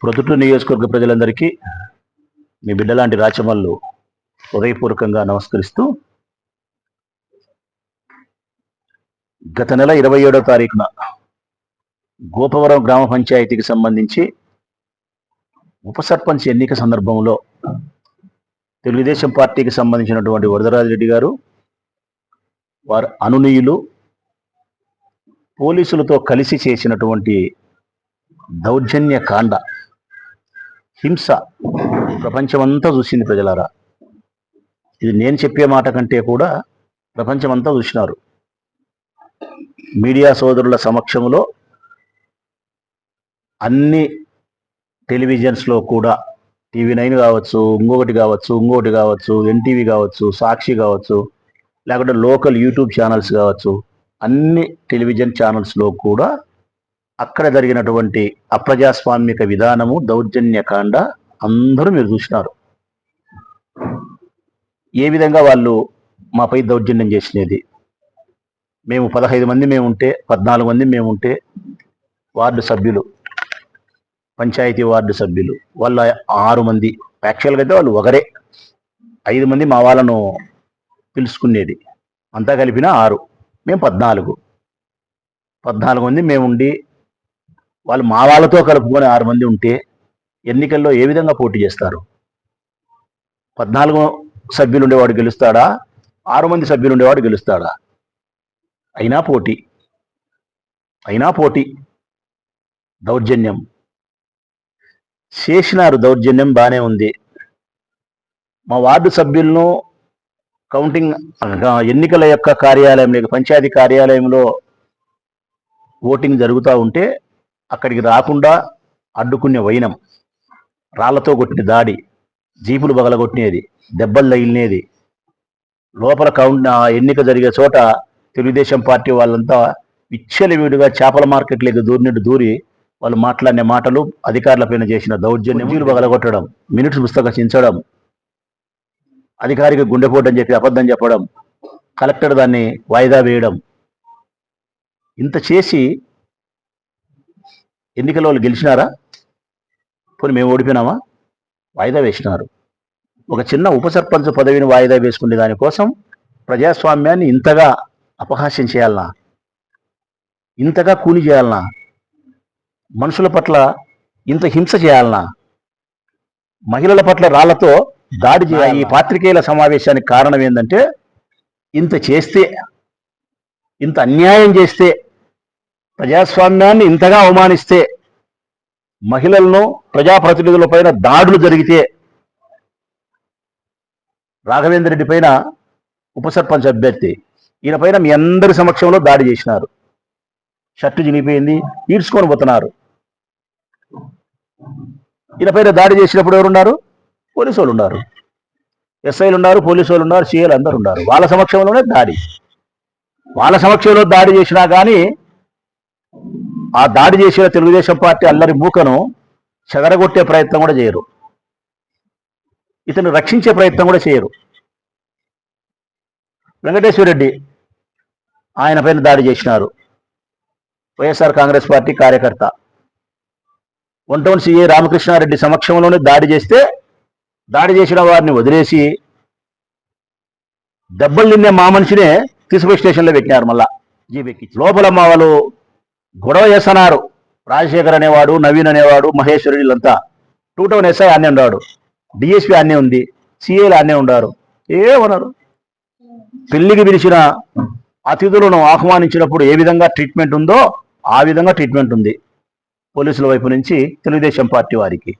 ప్రొద్దుటూరు నియోజకవర్గ ప్రజలందరికీ మీ బిడ్డలాంటి రాచమల్లు హృదయపూర్వకంగా నమస్కరిస్తూ గత నెల ఇరవై ఏడో తారీఖున గోపవరం గ్రామ పంచాయతీకి సంబంధించి ఉప సర్పంచ్ ఎన్నిక సందర్భంలో తెలుగుదేశం పార్టీకి సంబంధించినటువంటి వరదరాజిరెడ్డి గారు వారు అనునీయులు పోలీసులతో కలిసి చేసినటువంటి దౌర్జన్య కాండ హింస ప్రపంచమంతా చూసింది ప్రజలారా. ఇది నేను చెప్పే మాట కంటే కూడా ప్రపంచమంతా చూసినారు. మీడియా సోదరుల సమక్షంలో అన్ని టెలివిజన్స్లో కూడా టీవీ నైన్ కావచ్చు ఇంకొకటి కావచ్చు ఇంకొకటి కావచ్చు ఎన్టీవీ కావచ్చు సాక్షి కావచ్చు లేకుంటే లోకల్ యూట్యూబ్ ఛానల్స్ కావచ్చు అన్ని టెలివిజన్ ఛానల్స్లో కూడా అక్కడ జరిగినటువంటి అప్రజాస్వామిక విధానము దౌర్జన్యకాండ అందరూ మీరు చూసినారు. ఏ విధంగా వాళ్ళు మాపై దౌర్జన్యం చేసినది? మేము పదహైదు మంది మేము ఉంటే పద్నాలుగు మంది మేము ఉంటే వార్డు సభ్యులు పంచాయతీ వార్డు సభ్యులు వాళ్ళ ఆరు మంది. యాక్చువల్గా అయితే వాళ్ళు ఒకరే. ఐదు మంది మా వాళ్ళను పిలుచుకునేది. అంతా కలిపిన ఆరు. మేము పద్నాలుగు. పద్నాలుగు మంది మేము ఉండి వాళ్ళు మా వాళ్ళతో కలుపుకొని ఆరు మంది ఉంటే ఎన్నికల్లో ఏ విధంగా పోటీ చేస్తారు? పద్నాలుగు సభ్యులు ఉండేవాడు గెలుస్తాడా? ఆరు మంది సభ్యులు ఉండేవాడు గెలుస్తాడా? అయినా పోటీ. అయినా పోటీ. దౌర్జన్యం. చేసినారు దౌర్జన్యం బాగానే ఉంది. మా వార్డు సభ్యులను కౌంటింగ్ ఎన్నికల యొక్క కార్యాలయం పంచాయతీ కార్యాలయంలో ఓటింగ్ జరుగుతూ ఉంటే అక్కడికి రాకుండా అడ్డుకునే వైనం రాళ్ళతో కొట్టిన దాడి జీపులు బగలగొట్టినది దెబ్బలు తగిలినేది. లోపల కౌంట్ ఆ ఎన్నిక జరిగే చోట తెలుగుదేశం పార్టీ వాళ్ళంతా విచ్చలవిడిగా చేపల మార్కెట్లోకి దూరినట్టు దూరి వాళ్ళు మాట్లాడిన మాటలు అధికారులపైన చేసిన దౌర్జన్యం బగలగొట్టడం మినిట్స్ పుస్తకం చించడం అధికారికి గుండెపోటు అని చెప్పి అబద్ధం చెప్పడం కలెక్టర్ దాన్ని వాయిదా వేయడం ఇంత చేసి ఎన్నికల వాళ్ళు గెలిచినారా? పోనీ మేము ఓడిపోయినామా? వాయిదా వేసినారు. ఒక చిన్న ఉప సర్పంచ్ పదవిని వాయిదా వేసుకునే దానికోసం ప్రజాస్వామ్యాన్ని ఇంతగా అపహాస్యం చేయాలనా? ఇంతగా కూలి చేయాలనా? మనుషుల పట్ల ఇంత హింస చేయాలనా? మహిళల పట్ల రాళ్ళతో దాడి చేయాలి? ఈ పాత్రికేయుల సమావేశానికి కారణం ఏంటంటే ఇంత చేస్తే ఇంత అన్యాయం చేస్తే ప్రజాస్వామ్యాన్ని ఇంతగా అవమానిస్తే మహిళలను ప్రజాప్రతినిధుల పైన దాడులు జరిగితే రాఘవేంద్ర రెడ్డి పైన ఉప సర్పంచ్ అభ్యర్థి ఈయన పైన మీ అందరి సమక్షంలో దాడి చేసినారు. షర్టు చినిగిపోయింది ఈడ్చుకొని పోతున్నారు. ఈయన పైన దాడి చేసినప్పుడు ఎవరున్నారు? పోలీసు వాళ్ళు ఉన్నారు ఎస్ఐలు ఉన్నారు పోలీసు వాళ్ళు ఉన్నారు సీఏలు అందరు ఉన్నారు వాళ్ళ సమక్షంలోనే దాడి. వాళ్ళ సమక్షంలో దాడి చేసినా కానీ ఆ దాడి చేసిన తెలుగుదేశం పార్టీ అల్లరి మూకను చెదరగొట్టే ప్రయత్నం కూడా చేయరు. ఇతను రక్షించే ప్రయత్నం కూడా చేయరు. వెంకటేశ్వర రెడ్డి ఆయన పైన దాడి చేసినారు. వైఎస్ఆర్ కాంగ్రెస్ పార్టీ కార్యకర్త. వన్ టౌన్ సిఏ రామకృష్ణారెడ్డి సమక్షంలోనే దాడి చేస్తే దాడి చేసిన వారిని వదిలేసి దెబ్బలు తిన్నే మా మనిషినే తీసుకుపోయి స్టేషన్లో పెట్టినారు మళ్ళా. జీబెక్కి లోపల మా వాళ్ళు గొడవ చేస్తున్నారు. రాజశేఖర్ అనేవాడు నవీన్ అనేవాడు మహేశ్వరి వీళ్ళంతా. టూ టౌన్ ఎస్ఐ అన్నీ ఉన్నాడు డిఎస్పి అన్నీ ఉంది. సిఏలు అన్నీ ఉన్నారు ఏమన్నారు? పెళ్ళికి పిలిచిన అతిథులను ఆహ్వానించినప్పుడు ఏ విధంగా ట్రీట్మెంట్ ఉందో ఆ విధంగా ట్రీట్మెంట్ ఉంది. పోలీసుల వైపు నుంచి తెలుగుదేశం పార్టీ వారికి.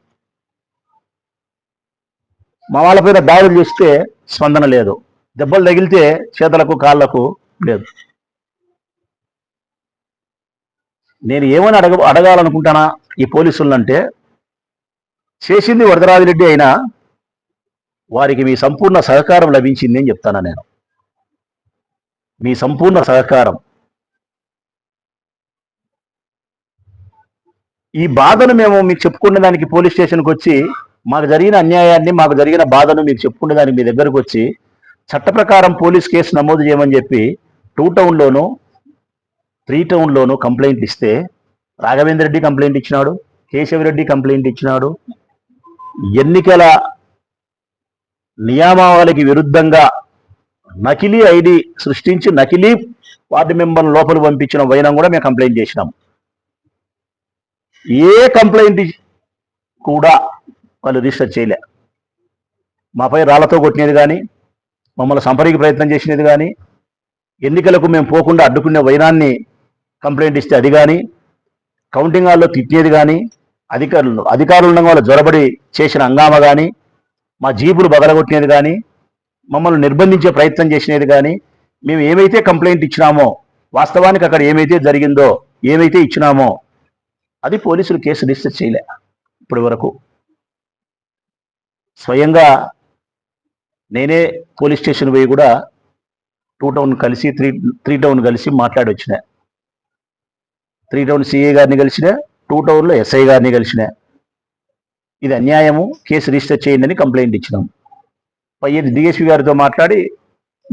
మా వాళ్ళపైన దాడులు చేస్తే స్పందన లేదు. దెబ్బలు తగిలితే చేతులకు కాళ్ళకు లేదు. నేను ఏమని అడగ అడగాలనుకుంటానా ఈ పోలీసులంటే చేసింది వరదరాజిరెడ్డి అయినా వారికి మీ సంపూర్ణ సహకారం లభించింది అని చెప్తాను నేను. మీ సంపూర్ణ సహకారం. ఈ బాధను మేము మీకు చెప్పుకునే దానికి పోలీస్ స్టేషన్కి వచ్చి మాకు జరిగిన అన్యాయాన్ని మాకు జరిగిన బాధను మీకు చెప్పుకునే దానికి మీ దగ్గరకు వచ్చి చట్ట ప్రకారం పోలీస్ కేసు నమోదు చేయమని చెప్పి టూ టౌన్లోను త్రీ టౌన్లోను కంప్లైంట్ ఇస్తే రాఘవేంద్ర రెడ్డి కంప్లైంట్ ఇచ్చినాడు కేశవరెడ్డి కంప్లైంట్ ఇచ్చినాడు ఎన్నికల నియామావళికి విరుద్ధంగా నకిలీ ఐడి సృష్టించి నకిలీ వార్డు మెంబర్ లోపల పంపించిన వైనం కూడా మేము కంప్లైంట్ చేసినాం. ఏ కంప్లైంట్ కూడా వాళ్ళు రిజిస్టర్ చేయలే. మాపై రాళ్ళతో కొట్టినది కానీ మమ్మల్ని సంపరికి ప్రయత్నం చేసినది కానీ ఎన్నికలకు మేము పోకుండా అడ్డుకునే వైనాన్ని కంప్లైంట్ ఇస్తే అది కానీ కౌంటింగ్ హాల్లో తిట్టేది కానీ అధికారులు అధికారులు ఉండడం వల్ల జ్వరబడి చేసిన హంగామా కానీ మా జీపులు బగలగొట్టినది కానీ మమ్మల్ని నిర్బంధించే ప్రయత్నం చేసినది కానీ మేము ఏమైతే కంప్లైంట్ ఇచ్చినామో వాస్తవానికి అక్కడ ఏమైతే జరిగిందో ఏమైతే ఇచ్చినామో అది పోలీసులు కేసు రిజిస్టర్ చేయలే ఇప్పటి వరకు. స్వయంగా నేనే పోలీస్ స్టేషన్ పోయి కూడా టూ టౌన్ కలిసి త్రీ త్రీ టౌన్ కలిసి మాట్లాడి వచ్చిన. త్రీ టౌన్ సిఏ గారిని కలిసిన టూ టౌన్లో ఎస్ఐ గారిని కలిసిన. ఇది అన్యాయము కేసు రిజిస్టర్ చేయండి అని కంప్లైంట్ ఇచ్చినాం. పై డిఎస్పి గారితో మాట్లాడి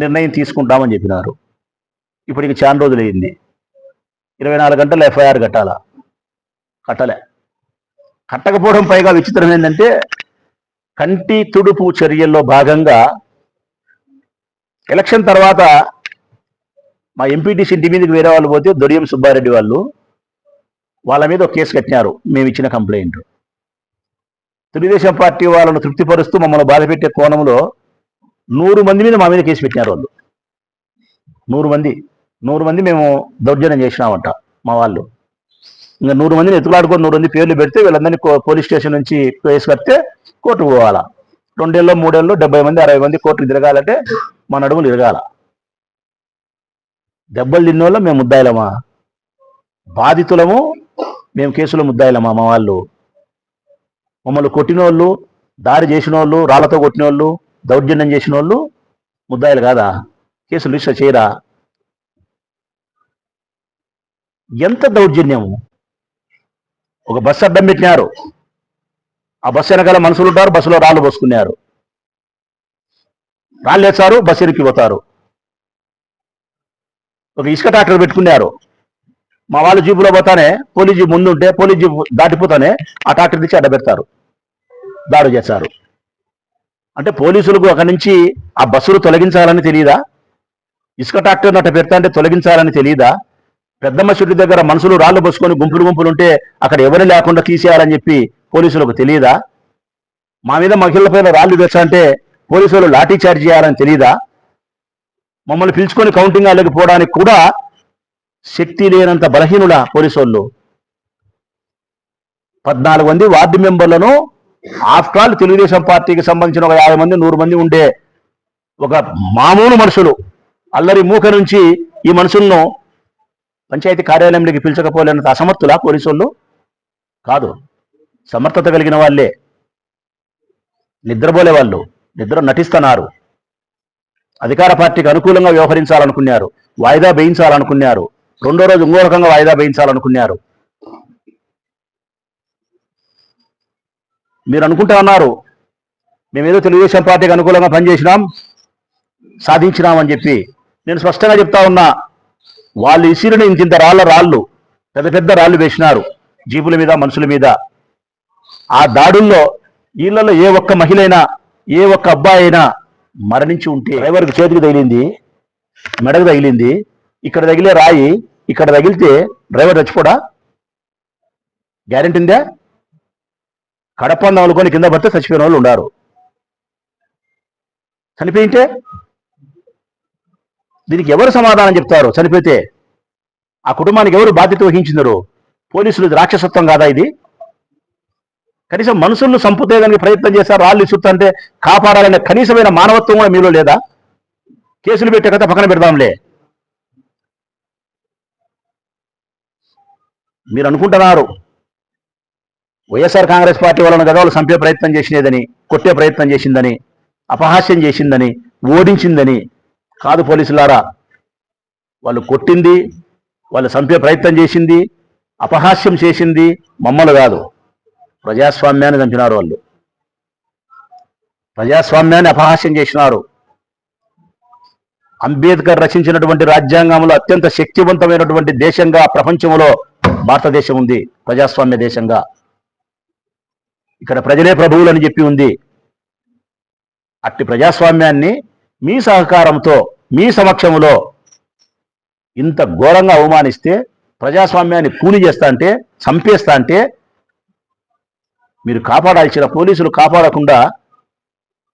నిర్ణయం తీసుకుంటామని చెప్పినారు. ఇప్పటికి చాలా రోజులు అయింది ఇరవై నాలుగు గంటలు ఎఫ్ఐఆర్ కట్టాలా? కట్టలే. కట్టకపోవడం పైగా విచిత్రం ఏంటంటే కంటి తుడుపు చర్యల్లో భాగంగా ఎలక్షన్ తర్వాత మా ఎంపీటీసీ ఇంటి మీదకి వేరే వాళ్ళు పోతే దొరియం సుబ్బారెడ్డి వాళ్ళు వాళ్ళ మీద ఒక కేసు కట్టినారు. మేము ఇచ్చిన కంప్లైంట్. తెలుగుదేశం పార్టీ వాళ్ళను తృప్తిపరుస్తూ మమ్మల్ని బాధపెట్టే కోణంలో నూరు మంది మీద మా మీద కేసు పెట్టినారు వాళ్ళు. నూరు మంది. నూరు మంది మేము దౌర్జన్యం చేసినామంట మా వాళ్ళు. ఇంకా నూరు మందిని ఎత్తులాడుకొని నూరు మంది పేర్లు పెడితే వీళ్ళందరినీ పోలీస్ స్టేషన్ నుంచి కేసు కడితే కోర్టుకు పోవాలా? రెండేళ్ళు మూడేళ్ళు డెబ్బై మంది అరవై మంది కోర్టుకు తిరగాలంటే మన అడుగులు తిరగాల. దెబ్బలు తిన్నోళ్ళం మేము ముద్దాయిలమా? బాధితులము మేము కేసులో ముద్దాయిలమా మా వాళ్ళు? మమ్మల్ని కొట్టినోళ్ళు దారి చేసిన వాళ్ళు రాళ్ళతో కొట్టిన వాళ్ళు దౌర్జన్యం చేసిన వాళ్ళు ముద్దాయిలు కాదా? కేసులు రిజిస్టర్ చేయరా? ఎంత దౌర్జన్యము? ఒక బస్సు అడ్డం పెట్టినారు. ఆ బస్సు వెనకాల మనుషులు ఉంటారు బస్సులో రాళ్ళు పోసుకున్నారు రాళ్ళు వేస్తారు బస్సు ఎరికి పోతారు. ఒక ఇసుక ట్రాక్టర్ పెట్టుకున్నారు మా వాళ్ళు జీపులో పోతానే పోలీస్ జీప్ ముందు ఉంటే పోలీస్ జీప్ దాటిపోతానే ఆ ట్రాక్టర్ తీసి అడ్డ పెడతారు. దాడి చేస్తారు అంటే పోలీసులకు అక్కడి నుంచి ఆ బస్సులు తొలగించాలని తెలియదా ఇసుక ట్రాక్టర్ అట్ట పెడతా అంటే తొలగించాలని తెలియదా పెద్దమ్మ చెట్టు దగ్గర మనుషులు రాళ్ళు పోసుకొని గుంపులు గుంపులు ఉంటే అక్కడ ఎవరు లేకుండా తీసేయాలని చెప్పి పోలీసులకు తెలియదా మా మీద మహిళలపైన రాళ్ళు తెచ్చంటే పోలీసులు లాఠీ చార్జ్ చేయాలని తెలియదా మమ్మల్ని పిలుచుకొని కౌంటింగ్ హాల్లోకి పోవడానికి కూడా శక్తి లేనంత బలహీనుల పోలీసు వాళ్ళు పద్నాలుగు మంది వార్డు మెంబర్లను ఆఫ్టర్ ఆల్ తెలుగుదేశం పార్టీకి సంబంధించిన ఒక యాభై మంది నూరు మంది ఉండే ఒక మామూలు మనుషులు. అల్లరి మూక నుంచి ఈ మనుషులను పంచాయతీ కార్యాలయంలోకి పిలిచకపోలేనంత అసమర్థులా పోలీసు కాదు. సమర్థత కలిగిన వాళ్ళే. నిద్రపోలే వాళ్ళు నిద్ర నటిస్తున్నారు. అధికార పార్టీకి అనుకూలంగా వ్యవహరించాలనుకున్నారు వాయిదా వేయించాలనుకున్నారు రెండో రోజు ఇంకో రకంగా వాయిదా వేయించాలనుకున్నారు. మీరు అనుకుంటా ఉన్నారు మేమేదో తెలుగుదేశం పార్టీకి అనుకూలంగా పనిచేసినాం సాధించినామని చెప్పి. నేను స్పష్టంగా చెప్తా ఉన్నా వాళ్ళు ఇసిరిని ఇంత ఇంత రాళ్ళ రాళ్ళు పెద్ద పెద్ద రాళ్ళు వేసినారు జీపుల మీద మనుషుల మీద. ఆ దాడుల్లో వీళ్ళలో ఏ ఒక్క మహిళ అయినా ఏ ఒక్క అబ్బాయి అయినా మరణించి ఉంటే డ్రైవర్కి చేతికి తగిలింది మెడకు తగిలింది ఇక్కడ తగిలే రాయి ఇక్కడ తగిలితే డ్రైవర్ చచ్చిపోడా? గ్యారెంటీ ఉందా? కడపందం అనుకొని కింద పడితే చచ్చిపోయిన వాళ్ళు ఉన్నారు చనిపోయింటే? దీనికి ఎవరు సమాధానం చెప్తారు? చనిపోతే ఆ కుటుంబానికి ఎవరు బాధ్యత వహించిందరు పోలీసులు రాక్షసత్వం కాదా ఇది? కనీసం మనుషులను సంపుతేయడానికి ప్రయత్నం చేశారు రాళ్ళు ఇస్తుంటే కాపాడాలనే కనీసమైన మానవత్వం కూడా మీలో లేదా? కేసులు పెట్టే కథ పక్కన పెడదాంలే. మీరు అనుకుంటున్నారు వైఎస్ఆర్ కాంగ్రెస్ పార్టీ వాళ్ళని కదా సంపే చంపే ప్రయత్నం చేసినదని కొట్టే ప్రయత్నం చేసిందని అపహాస్యం చేసిందని ఓడించిందని కాదు పోలీసులారా. వాళ్ళు కొట్టింది వాళ్ళు చంపే ప్రయత్నం చేసింది అపహాస్యం చేసింది మమ్మల్ని కాదు. ప్రజాస్వామ్యాన్ని చంపినారు వాళ్ళు. ప్రజాస్వామ్యాన్ని అపహాస్యం చేసినారు. అంబేద్కర్ రచించినటువంటి రాజ్యాంగంలో అత్యంత శక్తివంతమైనటువంటి దేశంగా ప్రపంచంలో భారతదేశం ఉంది ప్రజాస్వామ్య దేశంగా. ఇక్కడ ప్రజలే ప్రభువులని చెప్పి ఉంది. అట్టి ప్రజాస్వామ్యాన్ని మీ సహకారంతో మీ సమక్షంలో ఇంత ఘోరంగా అవమానిస్తే ప్రజాస్వామ్యాన్ని కూని చేస్తా అంటే చంపేస్తా అంటే మీరు కాపాడాల్సిన పోలీసులు కాపాడకుండా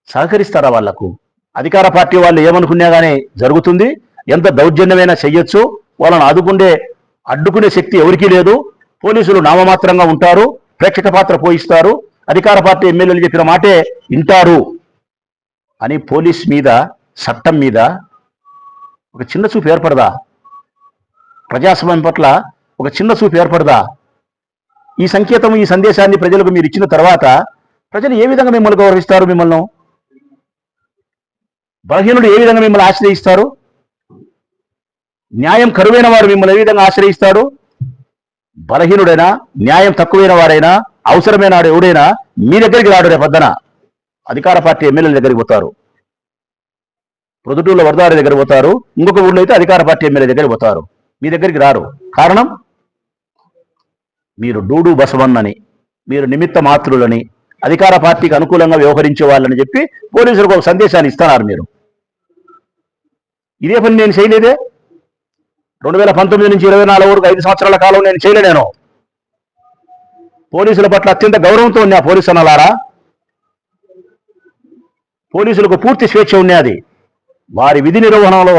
సహకరిస్తారా వాళ్ళకు? అధికార పార్టీ వాళ్ళు ఏమనుకున్నా కానీ జరుగుతుంది. ఎంత దౌర్జన్యమైనా చెయ్యొచ్చు. వాళ్ళని ఆదుకుండే అడ్డుకునే శక్తి ఎవరికీ లేదు. పోలీసులు నామమాత్రంగా ఉంటారు. ప్రేక్షక పాత్ర పోయిస్తారు. అధికార పార్టీ ఎమ్మెల్యేలు చెప్పిన మాటే వింటారు. అని పోలీస్ మీద చట్టం మీద ఒక చిన్న చూపు ఏర్పడదా? ప్రజాస్వామ్యం పట్ల ఒక చిన్న చూపు ఏర్పడదా? ఈ సంకేతం ఈ సందేశాన్ని ప్రజలకు మీరు ఇచ్చిన తర్వాత ప్రజలు ఏ విధంగా మిమ్మల్ని గౌరవిస్తారు మిమ్మల్ని? బలహీనుడు ఏ విధంగా మిమ్మల్ని ఆశ్రయిస్తారు? న్యాయం కరువైన వారు మిమ్మల్ని ఏ విధంగా ఆశ్రయిస్తాడు బలహీనుడైనా న్యాయం తక్కువైన వారైనా అవసరమైన వాడు ఎవడైనా మీ దగ్గరికి రాడు రేపొద్దున. అధికార పార్టీ ఎమ్మెల్యేల దగ్గరికి పోతారు. ప్రొద్దుటూరులో వరదారి దగ్గర పోతారు. ఇంకొక ఊళ్ళో అయితే అధికార పార్టీ ఎమ్మెల్యే దగ్గరికి పోతారు. మీ దగ్గరికి రారు. కారణం? మీరు డూడు బసవన్నని మీరు నిమిత్త మాతృలని అధికార పార్టీకి అనుకూలంగా వ్యవహరించే వాళ్ళని చెప్పి పోలీసులకు ఒక సందేశాన్ని ఇస్తున్నారు మీరు. ఇదే పని నేను చేయలేదే. రెండు వేల పంతొమ్మిది నుంచి ఇరవై నాలుగు వరకు ఐదు సంవత్సరాల కాలం నేను చేయలే నేను. పోలీసుల పట్ల అత్యంత గౌరవంతో ఉన్నా పోలీసు అన్నలారా. పోలీసులకు పూర్తి స్వేచ్ఛ ఉన్నది. వారి విధి నిర్వహణలో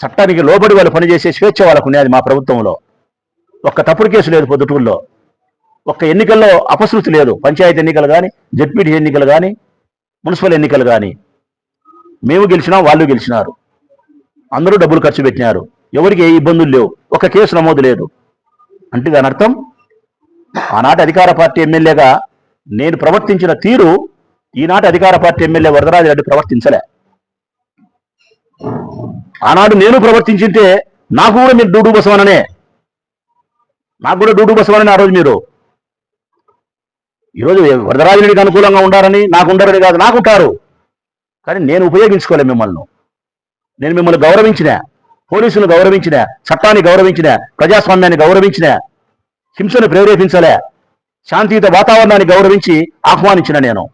చట్టానికి లోబడి వాళ్ళు పనిచేసే స్వేచ్ఛ వాళ్ళకు ఉన్నది మా ప్రభుత్వంలో. ఒక్క తప్పుడు కేసు లేదు పొద్దుటూరులో. ఒక్క ఎన్నికల్లో అపశృతి లేదు. పంచాయతీ ఎన్నికలు కానీ జడ్పీటీ ఎన్నికలు కానీ మున్సిపల్ ఎన్నికలు కానీ మేము గెలిచినాం వాళ్ళు గెలిచినారు. అందరూ డబ్బులు ఖర్చు పెట్టినారు. ఎవరికి ఏ ఇబ్బందులు లేవు. ఒక కేసు నమోదు లేదు. అంటే దాని అర్థం? ఆనాటి అధికార పార్టీ ఎమ్మెల్యేగా నేను ప్రవర్తించిన తీరు ఈనాటి అధికార పార్టీ ఎమ్మెల్యే వరదరాజు రెడ్డి ప్రవర్తించలే. ఆనాడు నేను ప్రవర్తించింటే నాకు కూడా మీరు డూడు బసవననే. నాకు కూడా డ్యూటీ బసవనని ఆ రోజు మీరు. ఈరోజు వరదరాజునికి అనుకూలంగా ఉండాలని నాకు ఉండరని కాదు నాకు ఉంటారు. కానీ నేను ఉపయోగించుకోలే మిమ్మల్ని. నేను మిమ్మల్ని గౌరవించిన పోలీసులను గౌరవించిన చట్టాన్ని గౌరవించిన ప్రజాస్వామ్యాన్ని గౌరవించిన హింసను ప్రేరేపించలే శాంతియుత వాతావరణాన్ని గౌరవించి ఆహ్వానించిన నేను.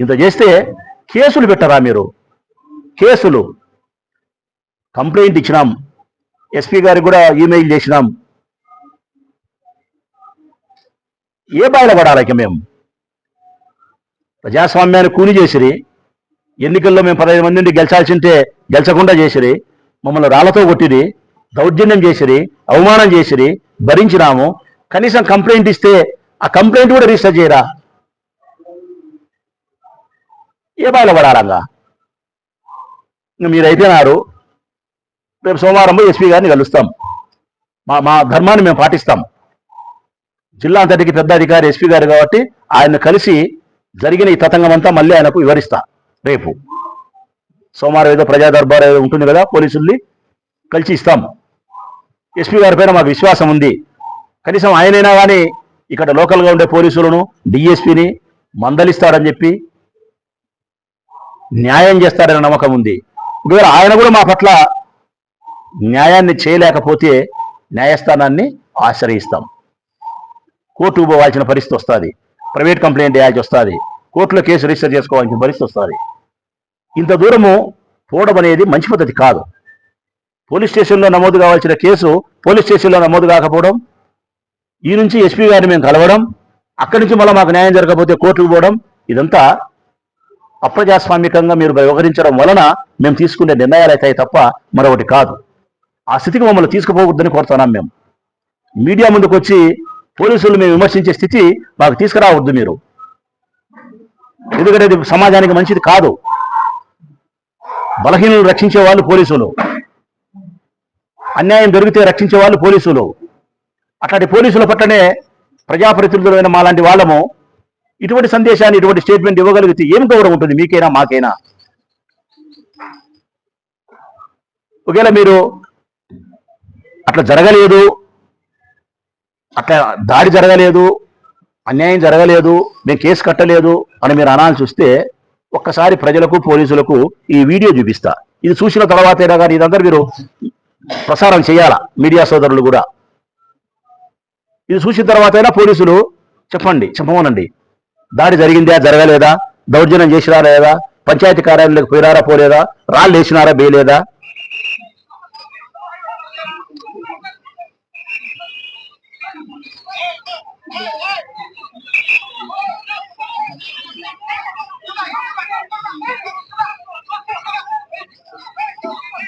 ఇంత చేస్తే కేసులు పెట్టరా మీరు? కేసులు. కంప్లైంట్ ఇచ్చినాం. ఎస్పీ గారికి కూడా ఈమెయిల్ చేసినాం. ఏ బాధ పడాలి మేము? ప్రజాస్వామ్యాన్ని కూని చేసిరి. ఎన్నికల్లో మేము పదహైదు మంది నుండి గెలిచాల్సింటే గెలిచకుండా చేసిరి. మమ్మల్ని రాళ్ళతో కొట్టిరి. దౌర్జన్యం చేసిరి. అవమానం చేసిరి. భరించినాము. కనీసం కంప్లైంట్ ఇస్తే ఆ కంప్లైంట్ కూడా రిజిస్టర్ చేయరా? ఏ బాధ పడాలంగా? ఇంక మీరు అయిపోయినారు. రేపు సోమవారం ఎస్పీ గారిని కలుస్తాం. మా మా ధర్మాన్ని మేము పాటిస్తాం. జిల్లా అంతటికి పెద్ద అధికారి ఎస్పీ గారు కాబట్టి ఆయన కలిసి జరిగిన ఈ తతంగం అంతా మళ్ళీ ఆయనకు వివరిస్తా. రేపు. సోమవారం ఏదో ప్రజా దర్బార్ ఏదో ఉంటుంది కదా పోలీసుల్ని కలిసి ఇస్తాం. ఎస్పీ గారి పైన మాకు విశ్వాసం ఉంది. కనీసం ఆయనైనా కానీ ఇక్కడ లోకల్గా ఉండే పోలీసులను డిఎస్పీని మందలిస్తాడని చెప్పి న్యాయం చేస్తాడనే నమ్మకం ఉంది. ఒకవేళ ఆయన కూడా మా పట్ల న్యాయాన్ని చేయలేకపోతే న్యాయస్థానాన్ని ఆశ్రయిస్తాం. కోర్టుకు పోవాల్సిన పరిస్థితి వస్తుంది. ప్రైవేట్ కంప్లైంట్ వేయాల్సి వస్తుంది. కోర్టులో కేసు రిజిస్టర్ చేసుకోవాల్సిన పరిస్థితి వస్తుంది. ఇంత దూరము పోవడం అనేది మంచి పద్ధతి కాదు. పోలీస్ స్టేషన్లో నమోదు కావాల్సిన కేసు పోలీస్ స్టేషన్లో నమోదు కాకపోవడం ఈ నుంచి ఎస్పీ గారిని మేము కలవడం అక్కడి నుంచి మళ్ళీ మాకు న్యాయం జరగకపోతే కోర్టుకు పోవడం ఇదంతా అప్రజాస్వామికంగా మీరు వ్యవహరించడం వలన మేము తీసుకునే నిర్ణయాలు అవుతాయి తప్ప మరొకటి కాదు. ఆ స్థితికి మమ్మల్ని తీసుకుపోవద్దని కోరుతున్నాం మేము. మీడియా ముందుకు వచ్చి పోలీసులు మేము విమర్శించే స్థితి మాకు తీసుకురావద్దు మీరు. ఎందుకంటే ఇది సమాజానికి మంచిది కాదు. బలహీనలు రక్షించే వాళ్ళు పోలీసులు. అన్యాయం దొరికితే రక్షించే వాళ్ళు పోలీసులు. అట్లాంటి పోలీసుల పట్లనే ప్రజాప్రతినిధులైన మాలాంటి వాళ్ళము ఇటువంటి సందేశాన్ని ఇటువంటి స్టేట్మెంట్ ఇవ్వగలిగితే ఏం గౌరవం ఉంటుంది? మీకైనా మాకైనా. ఒకవేళ మీరు అట్లా జరగలేదు. అట్లా దాడి జరగలేదు. అన్యాయం జరగలేదు. మేము కేసు కట్టలేదు అని మీరు అనాల్సి వస్తే ఒక్కసారి ప్రజలకు పోలీసులకు ఈ వీడియో చూపిస్తా. ఇది చూసిన తర్వాతైనా కానీ ఇదంతా మీరు ప్రసారం చేయాలా? మీడియా సోదరులు కూడా. ఇది చూసిన తర్వాతైనా పోలీసులు చెప్పండి చెప్పమనండి. దాడి జరిగిందా జరగలేదా? దౌర్జన్యం చేసినారా లేదా? పంచాయతీ కార్యాలయంలోకి పోయినారా పోలేదా? రాళ్ళు వేసినారా వేయలేదా?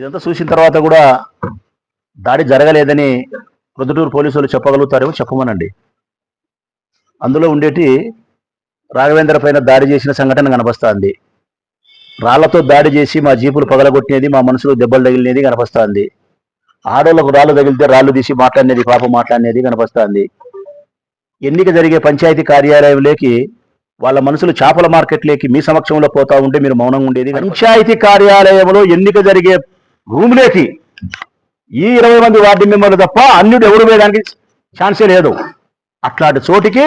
ఇదంతా చూసిన తర్వాత కూడా దాడి జరగలేదని ప్రొద్దుటూరు పోలీసులు చెప్పగలుగుతారేమో చెప్పమనండి. అందులో ఉండేటి రాఘవేంద్ర పైన దాడి చేసిన సంఘటన కనపస్తుంది. రాళ్ళతో దాడి చేసి మా జీపులు పగలగొట్టినది మా మనసులో దెబ్బలు తగిలినది కనపస్తుంది. ఆడోళ్ళకు రాళ్ళు తగిలితే రాళ్ళు తీసి మాట్లాడినది పాప మాట్లాడినది కనపస్తుంది. ఎన్నిక జరిగే పంచాయతీ కార్యాలయంలోకి వాళ్ళ మనసులు చేపల మార్కెట్లోకి మీ సమక్షంలో పోతా ఉంటే మీరు మౌనంగా ఉండేది పంచాయతీ కార్యాలయంలో ఎన్నిక జరిగే రూమ్లోకి ఈ ఇరవై మంది వార్డు మెంబర్లు తప్ప అన్యుడు ఎవరు వేయడానికి ఛాన్సే లేదు. అట్లాంటి చోటికి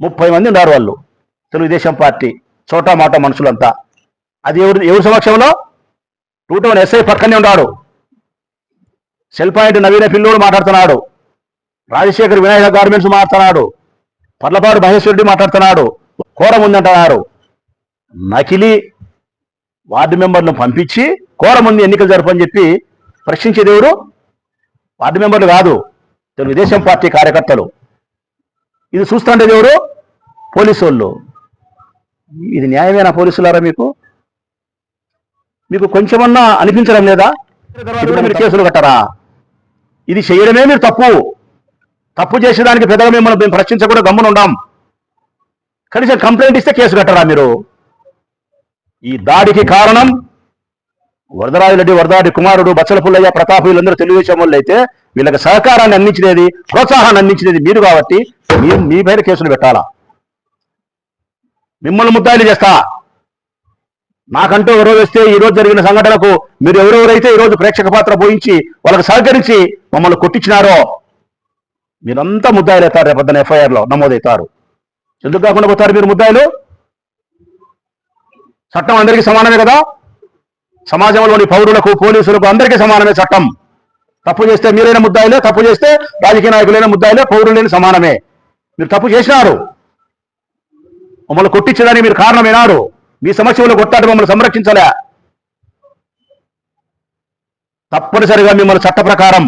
ముప్పై మంది ఉన్నారు వాళ్ళు. తెలుగుదేశం పార్టీ చోటా మాట మనుషులంతా. అది ఎవరు ఎవరి సమక్షంలో? టూ టౌన్ ఎస్ఐ పక్కనే ఉన్నాడు. సెల్ పాయింట్ నవీన పిల్లోడు మాట్లాడుతున్నాడు. రాజశేఖర్ వినాయక గార్మెంట్స్ మాట్లాడుతున్నాడు. పర్లపాడు మహేశ్వరుడు మాట్లాడుతున్నాడు. కోరం ఉందంటున్నారు. నకిలీ వార్డు మెంబర్లను పంపించి కోరం ఉంది ఎన్నికలు జరపని చెప్పి ప్రశ్నించేది ఎవరు? వార్డు మెంబర్లు కాదు తెలుగుదేశం పార్టీ కార్యకర్తలు. ఇది చూస్తుండేది ఎవరు? పోలీసు వాళ్ళు ఇది న్యాయమేనా పోలీసులారా మీకు? మీకు కొంచెమన్నా అనిపించడం లేదా? మీరు కేసులు కట్టరా? ఇది చేయడమే మీరు తప్పు. తప్పు చేసేదానికి పెద్దగా మిమ్మల్ని మేము ప్రశ్నించకుండా గమ్మున ఉండాం. కనీసం కంప్లైంట్ ఇస్తే కేసు కట్టరా మీరు? ఈ దాడికి కారణం వరదరాజురెడ్డి వరదాడి కుమారుడు బచ్చల పుల్లయ్య ప్రతాప్ వీళ్ళందరూ తెలుగుదేశం వాళ్ళు అయితే వీళ్ళకి సహకారాన్ని అందించినది ప్రోత్సాహాన్ని అందించినది మీరు కాబట్టి మీ మీ పైన కేసులు పెట్టాలా? మిమ్మల్ని ముద్దాయిలు చేస్తా. నాకంటూ ఎవరో వస్తే ఈ రోజు జరిగిన సంఘటనకు మీరు ఎవరెవరైతే ఈ రోజు ప్రేక్షక పాత్ర పోయించి వాళ్ళకి సహకరించి మమ్మల్ని కొట్టించినారో మీరంతా ముద్దాయిలు అవుతారు రేపొద్దున ఎఫ్ఐఆర్లో నమోదవుతారు. ఎందుకు కాకుండా పోతారు మీరు ముద్దాయిలు? చట్టం అందరికీ సమానమే కదా? సమాజంలోని పౌరులకు పోలీసులకు అందరికీ సమానమే చట్టం. తప్పు చేస్తే మీరైన ముద్దాయిలే తప్పు చేస్తే రాజకీయ నాయకులైన ముద్దాయిలే పౌరులైన సమానమే. మీరు తప్పు చేసినారు. మమ్మల్ని కొట్టించడానికి మీరు కారణమైనారు. మీ సమస్యలు కొట్టాడు మమ్మల్ని సంరక్షించలే. తప్పనిసరిగా మిమ్మల్ని చట్ట ప్రకారం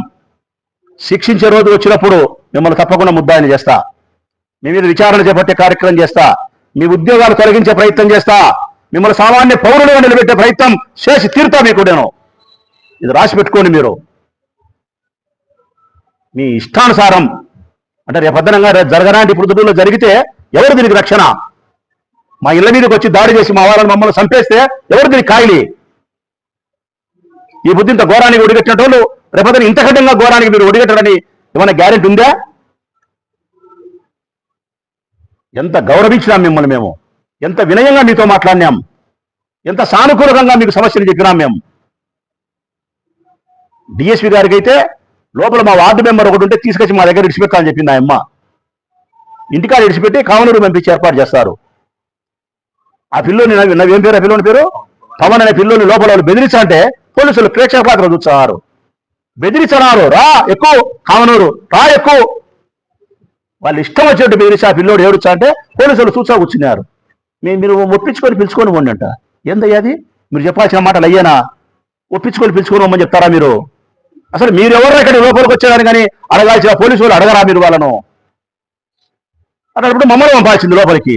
శిక్షించే రోజు వచ్చినప్పుడు మిమ్మల్ని తప్పకుండా ముద్దాయిని చేస్తా. మీ మీద విచారణ చేపట్టే కార్యక్రమం చేస్తా. మీ ఉద్యోగాలు తొలగించే ప్రయత్నం చేస్తా. మిమ్మల్ని సామాన్య పౌరులుగా నిలబెట్టే ప్రయత్నం చేసి తీరుతా మీకు నేను ఇది రాసి పెట్టుకోండి మీరు. మీ ఇష్టానుసారం. అంటే రేపద్దనంగా జరగరాంటి పృథుడులో జరిగితే ఎవరు దీనికి రక్షణ? మా ఇళ్ళ మీదకి వచ్చి దాడి చేసి మా వాళ్ళని మమ్మల్ని చంపేస్తే ఎవరు దీనికి కాయలి? ఈ బుద్ధి ఇంత ఘోరానికి ఒడిగట్టినట్టు వాళ్ళు రేపొద్దున ఇంతకంటే ఘోరానికి మీరు ఒడిగట్టడని ఏమైనా గ్యారెంటీ ఉందా? ఎంత గౌరవించినాం మిమ్మల్ని మేము? ఎంత వినయంగా మీతో మాట్లాడినాం. ఎంత సానుకూలంగా మీకు సమస్యలు చెప్పినాం మేము. డిఎస్పి గారికి అయితే లోపల మా వార్డు మెంబర్ ఒకటి ఉంటే తీసుకొచ్చి మా దగ్గర ఇడిచిపెట్టాలని చెప్పింది ఆయమ్మ. ఇంటికాడ ఇడిచిపెట్టి కావనూరు పంపించి ఏర్పాటు చేస్తారు. ఆ పిల్లోని నవ్వి- ఏం పేరు? ఆ పిల్లోని పేరు? పవన్ అనే పిల్లోని లోపల వాళ్ళు బెదిరించాలంటే పోలీసులు ప్రేక్షక పాత్ర చూస్తున్నారు బెదిరించన్నారు రా ఎక్కువ కామనూరు రా ఎక్కువ వాళ్ళు ఇష్టం వచ్చినట్టు బెదిరించి ఆ పిల్లోడు ఏడుచా అంటే పోలీసులు చూసా కూర్చున్నారు మేము మీరు ఒప్పించుకొని పిలుచుకొని ఉండంట అంట ఏందయ్యాది మీరు చెప్పాల్సిన మాటలు అయ్యానా? ఒప్పించుకొని పిలుచుకొని పోమని చెప్తారా మీరు? అసలు మీరు ఎవరు ఇక్కడ లోపలికి వచ్చారని కానీ అడగాల్సిన పోలీసు వాళ్ళు అడగరా మీరు వాళ్ళను? అన్నప్పుడు మమ్మల్ని పంపాల్సింది లోపలికి.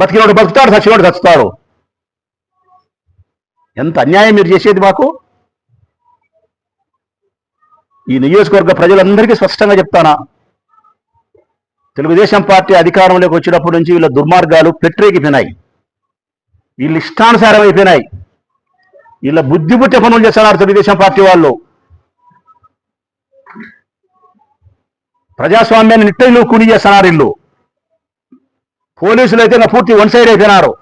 బతికినోడు బతుకుతాడు చచ్చినోడు చచ్చుతాడు. ఎంత అన్యాయం మీరు చేసేది మాకు? ఈ నియోజకవర్గ ప్రజలందరికీ స్పష్టంగా చెప్తానా? తెలుగుదేశం పార్టీ అధికారంలోకి వచ్చినప్పటి నుంచి వీళ్ళ దుర్మార్గాలు పెట్టరేకిపోయినాయి వీళ్ళు ఇష్టానుసారం అయిపోయినాయి వీళ్ళ బుద్ధి పుట్టే పనులు చేస్తున్నారు తెలుగుదేశం పార్టీ వాళ్ళు. ప్రజాస్వామ్యాన్ని నిట్టలు కూని చేస్తున్నారు ఇల్లు పోలీసులు అయితే పూర్తి వన్ సైడ్ అయిపోయినారు.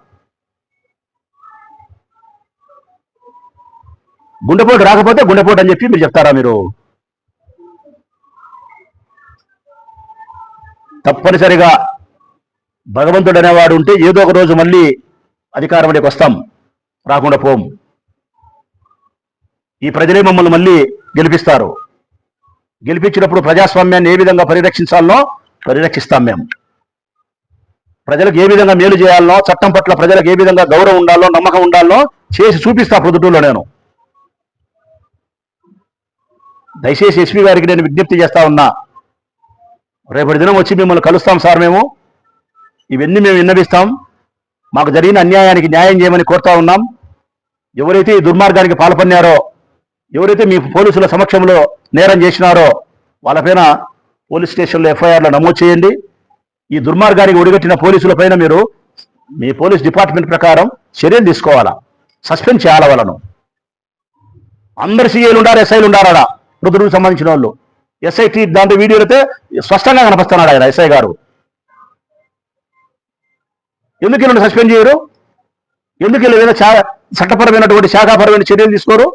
గుండెపోటు రాకపోతే గుండెపోటు అని చెప్పి మీరు చెప్తారా మీరు? తప్పనిసరిగా భగవంతుడు అనేవాడు ఉంటే ఏదో ఒక రోజు మళ్ళీ అధికారంలోకి వస్తాం. రాకుండా పోం. ఈ ప్రజలే మమ్మల్ని మళ్ళీ గెలిపిస్తారు. గెలిపించినప్పుడు ప్రజాస్వామ్యాన్ని ఏ విధంగా పరిరక్షించాలనో పరిరక్షిస్తాం మేము. ప్రజలకు ఏ విధంగా మేలు చేయాలనో చట్టం పట్ల ప్రజలకు ఏ విధంగా గౌరవం ఉండాలో నమ్మకం ఉండాలో చేసి చూపిస్తా ప్రొద్దుటూరులో నేను. దయచేసి ఎస్పీ గారికి నేను విజ్ఞప్తి చేస్తా ఉన్నా. రేపటి దినం వచ్చి మిమ్మల్ని కలుస్తాం సార్ మేము. ఇవన్నీ మేము విన్నవిస్తాం. మాకు జరిగిన అన్యాయానికి న్యాయం చేయమని కోరుతా ఉన్నాం. ఎవరైతే ఈ దుర్మార్గానికి పాల్పన్నారో ఎవరైతే మీ పోలీసుల సమక్షంలో నేరం చేసినారో వాళ్ళపైన పోలీస్ స్టేషన్లో ఎఫ్ఐఆర్లో నమోదు చేయండి. ఈ దుర్మార్గానికి ఒడిగట్టిన పోలీసుల పైన మీరు మీ పోలీస్ డిపార్ట్మెంట్ ప్రకారం చర్యలు తీసుకోవాలా? సస్పెండ్ చేయాల వాళ్ళను? అందరు సీఏలు ఉండారు ఎస్ఐలు ఉండారా? రుద్రుడికి సంబంధించిన వాళ్ళు. ఎస్ఐటి దాంట్లో వీడియో అయితే స్పష్టంగా కనిపిస్తున్నాడు ఆయన ఎస్ఐ గారు. ఎందుకు వీళ్ళని సస్పెండ్ చేయరు? ఎందుకు వీళ్ళు ఏదైనా చా- చట్టపరమైనటువంటి శాఖాపరమైన చర్యలు తీసుకోరు?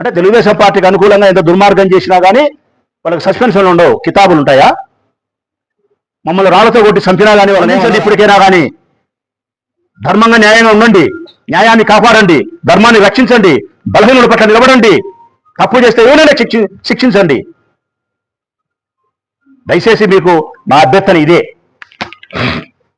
అంటే తెలుగుదేశం పార్టీకి అనుకూలంగా ఎంత దుర్మార్గం చేసినా కానీ వాళ్ళకి సస్పెన్షన్లు ఉండవు కితాబులు ఉంటాయా? మమ్మల్ని రాళ్ళతో కొట్టి చంపినా కానీ వాళ్ళని ఇప్పటికైనా కానీ ధర్మంగా న్యాయంగా ఉండండి న్యాయాన్ని కాపాడండి ధర్మాన్ని రక్షించండి బలహీనుల పట్ల నిలబడండి. తప్పు చేస్తే ఎవరైనా శిక్షి శిక్షించండి. దయచేసి మీకు మా అభ్యర్థన ఇదే.